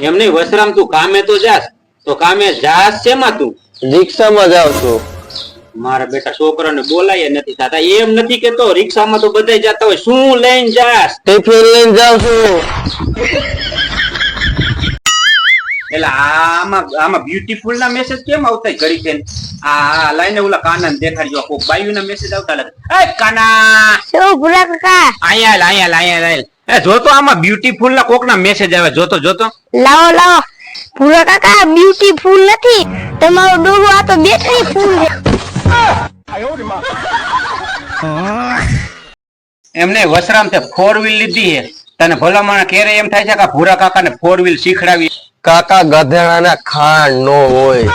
એમ નહીં વસરામ તું કામે તો જાસ. તો કામે જાસ શેમાં તું? રિક્ષામાં જાવ છું. મારા બેટા છોકરાને બોલાય નથી થતા. એમ નથી કેતો રિક્ષામાં તો બધા જતા હોય. શું લઈને જાસ? ટિફિન લઈને જાવ છું. એટલે આમાં આમાં બ્યુટીફુલ ના મેસેજ કેમ આવતા ઘડી છે આ લાઈને ઓલા કાના દેખાડજો કોક બાયુ ના મેસેજ આવતા લાગે એ કાના! શું ભૂલા કાકા! અહીંયા લાય, અહીંયા લાય, અહીંયા લાય. એ જોતો આમાં બ્યુટીફુલ ના કોક ના મેસેજ આવે જોતો જોતો. લાવો લાવો. ભૂલા કાકા બ્યુટીફુલ નથી. તમારો ડોલું આ તો બેટરી ફૂલ છે. એમને વસરામ તે ફોર વ્હીલ લીધી હે તને ભલામણ કેરે એમ થાય છે કે ભૂરા કાકા ને ફોર વ્હીલ શીખડાવી કાકા ગધેડાના ખાંડ નો હોય.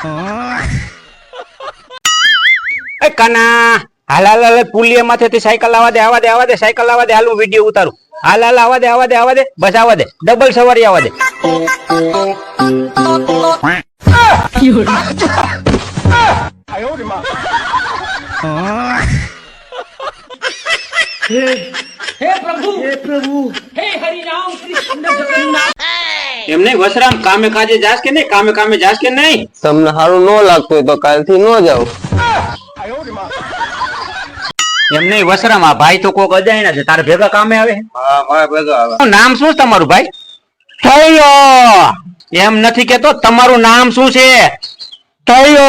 એ કના, હાલ હાલ હાલ, પુલિયા માંથી સાયકલ આવા દે આવા દે આવા દે, સાયકલ આવા દે, હાલ હું વીડિયો ઉતારું. હાલ હાલ, આવા દે આવા દે આવા દે, બસ આવા દે, ડબલ સવારી આવા દે. એમ નહીં વસરામ કામે કાજે જાસ કે નહીં? કામે કામે જાસ કે નહીં? તમને સારું ન લાગતું હોય તો કાલથી ન જાવ એમ નહીં વસરામ આ ભાઈ તો કોક અજાણ્યા છે. તારે ભેગા કામે આવે? હા મારા ભેગા આવે. નામ શું છે તમારું ભાઈ? થયો. એમ નથી કેતો તમારું નામ શું છે? થયો.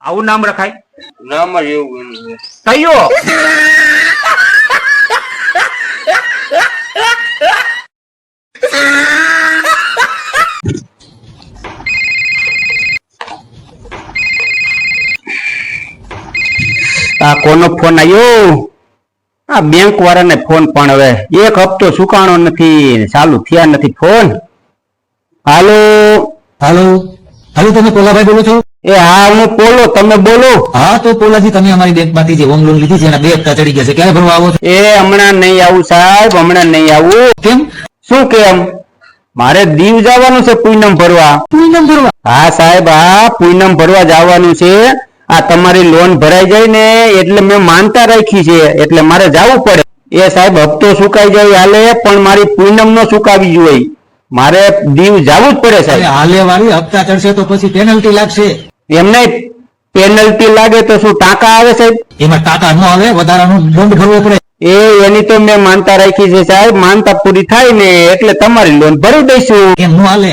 આવું નામ રખાય. નામ જ એવું થયો. આ કોનો ફોન આવ્યો આ બેંક વાળાને ફોન પણ હવે. એક હપ્તો સુકાણો નથી ચાલુ થયા નથી ફોન. હાલો? હાલો? હાલો તમે પોલાભાઈ બોલો છો? એ હા હું પોલો તમે બોલો. હા તો પોલાજી તમે અમારી બેંકમાંથી જે હોમ લોન લીધી છે એના બે હપ્તા ચડી ગયા છે. ક્યારે ભરવા આવો એ હમણાં નહીં આવું સાહેબ હમણાં નહીં આવું. કેમ? શું કેમ? મારે દીવ જવાનું છે પૂનમ ભરવા. પૂનમ ભરવા? હા સાહેબ હા પૂનમ ભરવા જવાનું છે. આ તમારી લોન ભરાઈ જાય ને એટલે મેં માનતા રાખી છે એટલે મારે જવું પડે. એ સાહેબ હપ્તો સુકાઈ જાય હાલે પણ મારી પૂનમ નો સુકાવી જોઈએ. મારે દીવ જવું જ પડે સાહેબ. હાલે વાળી હપ્તા ચડશે તો પછી પેનલ્ટી લાગશે. એમને પેનલ્ટી લાગે તો શું ટાંકા આવે સાહેબ? એમાં ટાંકા ન આવે વધારાનું દંડ ભરવો પડે. એ એની તો મેં માનતા રાખી છે સાહેબ. માનતા પૂરી થાય ને એટલે તમારી લોન ભરી દઈશું. એમ નું હાલે.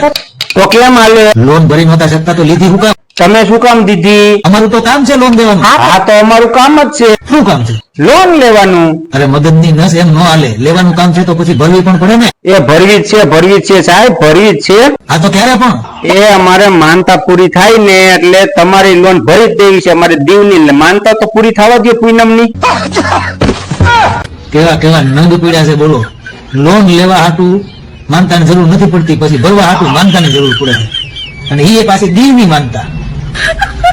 તો કેમ હાલે? લોન ભરી નતા શકતા તો લીધી હું તમે શું કામ દીધી? અમારું તો કામ છે લોન દેવાનું. હા તો અમારું કામ જ છે. શું કામ છે? લોન લેવાનું. અરે મદદની નસ એમ ન હાલે. લેવાનું કામ છે તો પછી ભરવી પણ પડે ને? એ ભરવી છે ભરવી છે. સાહેબ ભરવી છે. આ તો ક્યારે પણ? એ અમારે માનતા પૂરી થાય ને એટલે તમારી લોન ભરી જ દેવી છે. અમારે દીવની માનતા તો પૂરી થવા દો પૂનમની. કેવા કેવા નંગ પીડ્યા છે બોલો. લોન લેવા હાટું માનતાની જરૂર નથી પડતી. પછી ભરવા હાટું માનતાની જરૂર પડે અને એ પાછી દીવની માનતા. Ha ha ha!